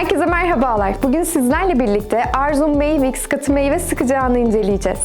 Herkese merhabalar. Bugün sizlerle birlikte Arzum Mayvix katı meyve sıkacağını inceleyeceğiz.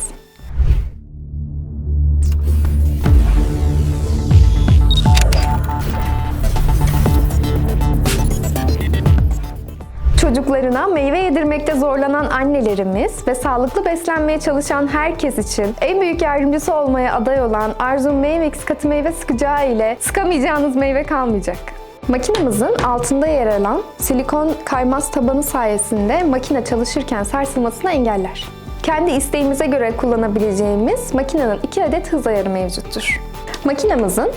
Çocuklarına meyve yedirmekte zorlanan annelerimiz ve sağlıklı beslenmeye çalışan herkes için en büyük yardımcısı olmaya aday olan Arzum Mayvix katı meyve sıkacağı ile sıkamayacağınız meyve kalmayacak. Makinamızın altında yer alan silikon kaymaz tabanı sayesinde makine çalışırken sarsılmasını engeller. Kendi isteğimize göre kullanabileceğimiz makinenin 2 adet hız ayarı mevcuttur. Makinamızın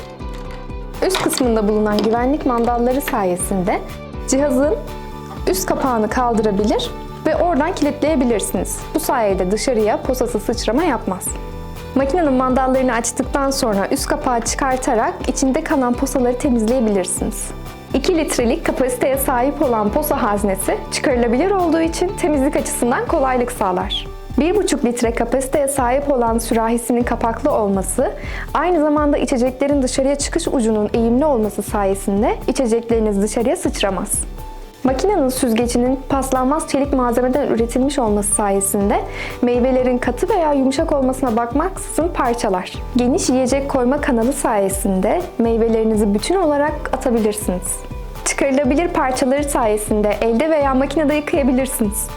üst kısmında bulunan güvenlik mandalları sayesinde cihazın üst kapağını kaldırabilir ve oradan kilitleyebilirsiniz. Bu sayede dışarıya posası sıçrama yapmaz. Makinenin mandallarını açtıktan sonra üst kapağı çıkartarak içinde kalan posaları temizleyebilirsiniz. 2 litrelik kapasiteye sahip olan posa haznesi çıkarılabilir olduğu için temizlik açısından kolaylık sağlar. 1,5 litre kapasiteye sahip olan sürahisinin kapaklı olması, aynı zamanda içeceklerin dışarıya çıkış ucunun eğimli olması sayesinde içecekleriniz dışarıya sıçramaz. Makinenin süzgecinin paslanmaz çelik malzemeden üretilmiş olması sayesinde meyvelerin katı veya yumuşak olmasına bakmaksızın parçalar. Geniş yiyecek koyma kanalı sayesinde meyvelerinizi bütün olarak atabilirsiniz. Çıkarılabilir parçaları sayesinde elde veya makinede yıkayabilirsiniz.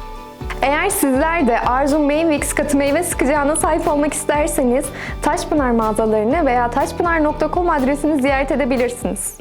Eğer sizler de Arzum Mayvix katı meyve sıkacağına sahip olmak isterseniz Taşpınar mağazalarını veya taşpınar.com adresini ziyaret edebilirsiniz.